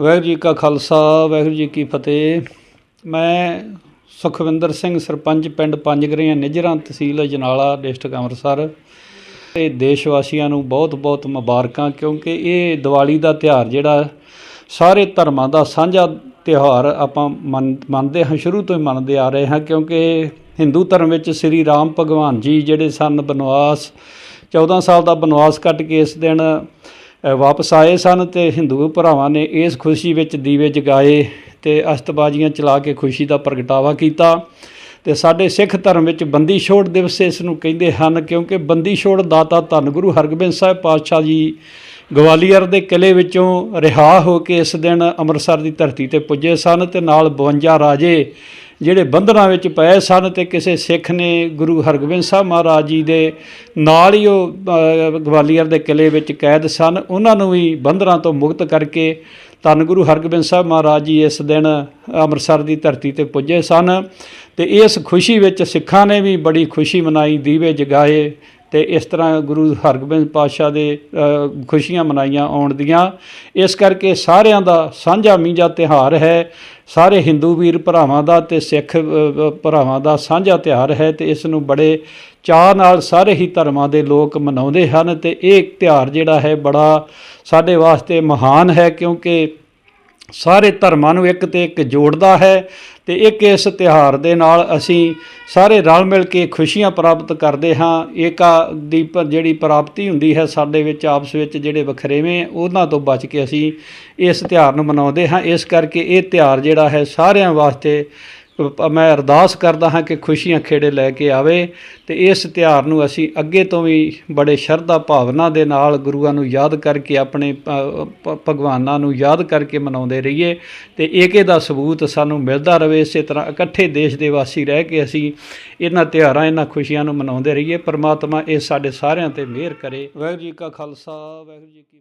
ਵਾਹਿਗੁਰੂ ਜੀ ਕਾ ਖਾਲਸਾ, ਵਾਹਿਗੁਰੂ ਜੀ ਕੀ ਫਤਿਹ। ਮੈਂ ਸੁਖਵਿੰਦਰ ਸਿੰਘ, ਸਰਪੰਚ ਪਿੰਡ ਪੰਜਗਰੀਆਂ ਨਿਜਰਾਂ ਤਹਿਸੀਲ ਅਜਨਾਲਾ, ਡਿਸਟ੍ਰਿਕਟ ਅੰਮ੍ਰਿਤਸਰ। ਇਹ ਦੇਸ਼ ਵਾਸੀਆਂ ਨੂੰ ਬਹੁਤ-ਬਹੁਤ ਮੁਬਾਰਕਾਂ, ਕਿਉਂਕਿ ਇਹ ਦੀਵਾਲੀ ਦਾ ਤਿਉਹਾਰ ਜਿਹੜਾ, ਸਾਰੇ ਧਰਮਾਂ ਦਾ ਸਾਂਝਾ ਤਿਉਹਾਰ ਆਪਾਂ ਮੰਨ- ਮੰਨਦੇ ਹਾਂ, ਸ਼ੁਰੂ ਤੋਂ ਹੀ ਮੰਨਦੇ ਆ ਰਹੇ ਹਾਂ, ਕਿਉਂਕਿ ਹਿੰਦੂ ਧਰਮ ਵਿੱਚ ਸ੍ਰੀ ਰਾਮ ਭਗਵਾਨ ਜੀ ਜਿਹੜੇ ਸਨ ਬਨਵਾਸ 14 ਸਾਲ ਦਾ ਬਨਵਾਸ ਕੱਟ ਕੇ ਇਸ ਦਿਨ ਵਾਪਸ ਆਏ ਸਨ ਤੇ ਹਿੰਦੂ ਭਰਾਵਾਂ ਨੇ ਇਸ ਖੁਸ਼ੀ ਵਿੱਚ ਦੀਵੇ ਜਗਾਏ ਤੇ ਅਸਤਬਾਜ਼ੀਆਂ ਚਲਾ ਕੇ ਖੁਸ਼ੀ ਦਾ ਪ੍ਰਗਟਾਵਾ ਕੀਤਾ। ਤੇ ਸਾਡੇ ਸਿੱਖ ਧਰਮ ਵਿੱਚ ਬੰਦੀ ਛੋੜ ਦਿਵਸ ਇਸ ਨੂੰ ਕਹਿੰਦੇ ਹਨ ਕਿਉਂਕਿ ਬੰਦੀ ਛੋੜ ਦਾਤਾ ਧੰਨ ਗੁਰੂ ਹਰਗੋਬਿੰਦ ਸਾਹਿਬ ਪਾਤਸ਼ਾਹ ਜੀ ਗਵਾਲੀਅਰ ਦੇ ਕਿਲੇ ਵਿੱਚੋਂ ਰਿਹਾ ਹੋ ਕੇ ਇਸ ਦਿਨ ਅੰਮ੍ਰਿਤਸਰ ਦੀ ਧਰਤੀ ਤੇ ਪੁੱਜੇ ਸਨ ਤੇ ਨਾਲ 52 ਰਾਜੇ ਜਿਹੜੇ ਬੰਧਨਾਂ ਵਿੱਚ ਪਏ ਸਨ ਤੇ ਕਿਸੇ ਸਿੱਖ ਨੇ ਗੁਰੂ ਹਰਗੋਬਿੰਦ ਸਾਹਿਬ ਮਹਾਰਾਜ ਜੀ ਦੇ ਨਾਲ ਹੀ ਉਹ ਗਵਾਲੀਅਰ ਦੇ ਕਿਲੇ ਵਿੱਚ ਕੈਦ ਸਨ। ਉਹਨਾਂ ਨੂੰ ਵੀ ਬੰਧਨਾਂ ਤੋਂ ਮੁਕਤ ਕਰਕੇ ਧੰਨ ਗੁਰੂ ਹਰਗੋਬਿੰਦ ਸਾਹਿਬ ਮਹਾਰਾਜ ਜੀ ਇਸ ਦਿਨ ਅੰਮ੍ਰਿਤਸਰ ਦੀ ਧਰਤੀ ਤੇ ਪੁੱਜੇ ਸਨ ਤੇ ਇਸ ਖੁਸ਼ੀ ਵਿੱਚ ਸਿੱਖਾਂ ਨੇ ਵੀ ਬੜੀ ਖੁਸ਼ੀ ਮਨਾਈ, ਦੀਵੇ ਜਗਾਏ ਤੇ ਇਸ ਤਰ੍ਹਾਂ ਗੁਰੂ ਹਰਗੋਬਿੰਦ ਪਾਤਸ਼ਾਹ ਦੇ ਖੁਸ਼ੀਆਂ ਮਨਾਈਆਂ ਆਉਣ ਦੀਆਂ। ਇਸ ਕਰਕੇ ਸਾਰਿਆਂ ਦਾ ਸਾਂਝਾ ਮੀਂਜਾ ਤਿਉਹਾਰ ਹੈ। ਸਾਰੇ ਹਿੰਦੂ ਵੀਰ ਭਰਾਵਾਂ ਦਾ ਤੇ ਸਿੱਖ ਭਰਾਵਾਂ ਦਾ ਸਾਂਝਾ ਤਿਉਹਾਰ ਹੈ ਤੇ ਇਸ ਨੂੰ ਬੜੇ ਚਾਅ ਨਾਲ ਸਾਰੇ ਹੀ ਧਰਮਾਂ ਦੇ ਲੋਕ ਮਨਾਉਂਦੇ ਹਨ ਤੇ ਇਹ ਤਿਉਹਾਰ ਜਿਹੜਾ ਹੈ ਬੜਾ ਸਾਡੇ ਵਾਸਤੇ ਮਹਾਨ ਹੈ ਕਿਉਂਕਿ ਸਾਰੇ ਧਰਮਾਂ ਨੂੰ ਇੱਕ ਤੇ ਇੱਕ ਜੋੜਦਾ ਹੈ ਤੇ ਇੱਕ ਇਸ ਤਿਉਹਾਰ ਦੇ ਨਾਲ ਅਸੀਂ ਸਾਰੇ ਰਲ ਮਿਲ ਕੇ ਖੁਸ਼ੀਆਂ ਪ੍ਰਾਪਤ ਕਰਦੇ ਹਾਂ। ਏਕਾ ਦੀ ਪ- ਜਿਹੜੀ ਪ੍ਰਾਪਤੀ ਹੁੰਦੀ ਹੈ ਸਾਡੇ ਵਿੱਚ, ਆਪਸ ਵਿੱਚ ਜਿਹੜੇ ਵਖਰੇਵੇਂ ਉਹਨਾਂ ਤੋਂ ਬਚ ਕੇ ਅਸੀਂ ਇਸ ਤਿਉਹਾਰ ਨੂੰ ਮਨਾਉਂਦੇ ਹਾਂ। ਇਸ ਕਰਕੇ ਇਹ ਤਿਉਹਾਰ ਜਿਹੜਾ ਹੈ ਸਾਰਿਆਂ ਵਾਸਤੇ ਮੈਂ ਅਰਦਾਸ ਕਰਦਾ ਹਾਂ ਕਿ ਖੁਸ਼ੀਆਂ ਖੇੜੇ ਲੈ ਕੇ ਆਵੇ ਤੇ ਇਸ ਤਿਉਹਾਰ ਨੂੰ ਅਸੀਂ ਅੱਗੇ ਤੋਂ ਵੀ ਬੜੇ ਸ਼ਰਧਾ ਭਾਵਨਾ ਦੇ ਨਾਲ ਗੁਰੂਆਂ ਨੂੰ ਯਾਦ ਕਰਕੇ ਆਪਣੇ ਭਗਵਾਨਾਂ ਨੂੰ ਯਾਦ ਕਰਕੇ ਮਨਾਉਂਦੇ ਰਹੀਏ ਤੇ ਏਕੇ ਦਾ ਸਬੂਤ ਸਾਨੂੰ ਮਿਲਦਾ ਰਵੇ, ਇਸੇ ਤਰ੍ਹਾਂ ਇਕੱਠੇ ਦੇਸ਼ ਦੇ ਵਾਸੀ ਰਹਿ ਕੇ ਅਸੀਂ ਇਹਨਾਂ ਤਿਉਹਾਰਾਂ, ਇਹਨਾਂ ਖੁਸ਼ੀਆਂ ਨੂੰ ਮਨਾਉਂਦੇ ਰਹੀਏ। ਪਰਮਾਤਮਾ ਇਹ ਸਾਡੇ ਸਾਰਿਆਂ ਤੇ ਮਿਹਰ ਕਰੇ। ਵਾਹਿਗੁਰੂ ਜੀ ਕਾ ਖਾਲਸਾ, ਵਾਹਿਗੁਰੂ ਜੀ ਕੀ